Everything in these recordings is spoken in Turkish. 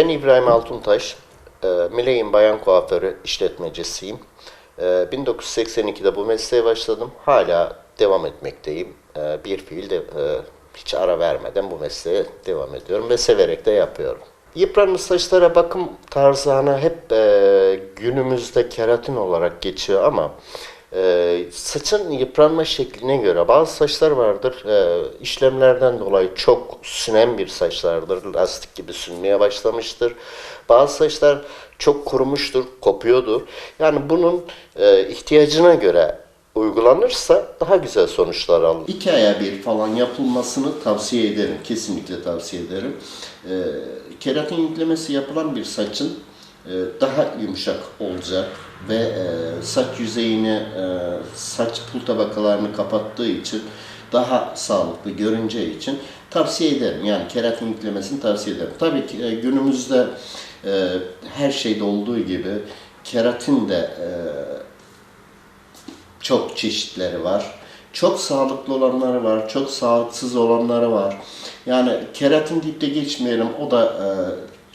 Ben İbrahim Altuntaş, e, Miley'in Bayan Kuaförü işletmecisiyim. E, 1982'de bu mesleğe başladım. Hala devam etmekteyim. E, Bir fiil de e, hiç ara vermeden bu mesleğe devam ediyorum ve severek de yapıyorum. Yıpranmış saçlara bakım tarzı hani hep e, günümüzde keratin olarak geçiyor ama e, saçın yıpranma şekline göre bazı saçlar vardır e, işlemlerden dolayı çok sünen bir saçlardır. Lastik gibi sünmeye başlamıştır. Bazı saçlar çok kurumuştur, kopuyordur. Yani bunun e, ihtiyacına göre uygulanırsa daha güzel sonuçlar alır. İki aya bir falan yapılmasını tavsiye ederim. Kesinlikle tavsiye ederim. E, keratin yüklemesi yapılan bir saçın daha yumuşak olacak ve e, saç yüzeyini, e, saç pul tabakalarını kapattığı için daha sağlıklı görüneceği için tavsiye ederim. Yani keratin yüklemesini tavsiye ederim. Tabii ki e, günümüzde e, her şeyde olduğu gibi keratin de e, çok çeşitleri var. Çok sağlıklı olanları var, çok sağlıksız olanları var. Yani keratin deyip de geçmeyelim. O da e,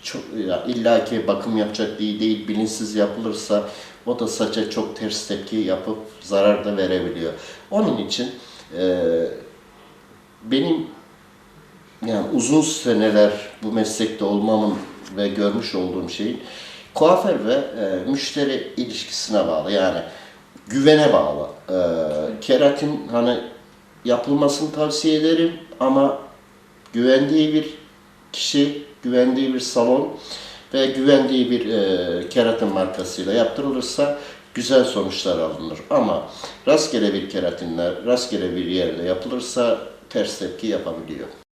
çok ya illaki bakım yapacak değil, değil bilinçsiz yapılırsa o da saça çok ters tepki yapıp zarar da verebiliyor. Onun için e, benim yani uzun seneler bu meslekte olmamın ve görmüş olduğum şey kuaför ve e, müşteri ilişkisine bağlı. Yani güvene bağlı. E, keratin hani yapılmasını tavsiye ederim ama güvendiği bir kişi, güvendiği bir salon ve güvendiği bir e, keratin markasıyla yaptırılırsa güzel sonuçlar alınır. Ama rastgele bir keratinler, rastgele bir yerle yapılırsa ters tepki yapabiliyor.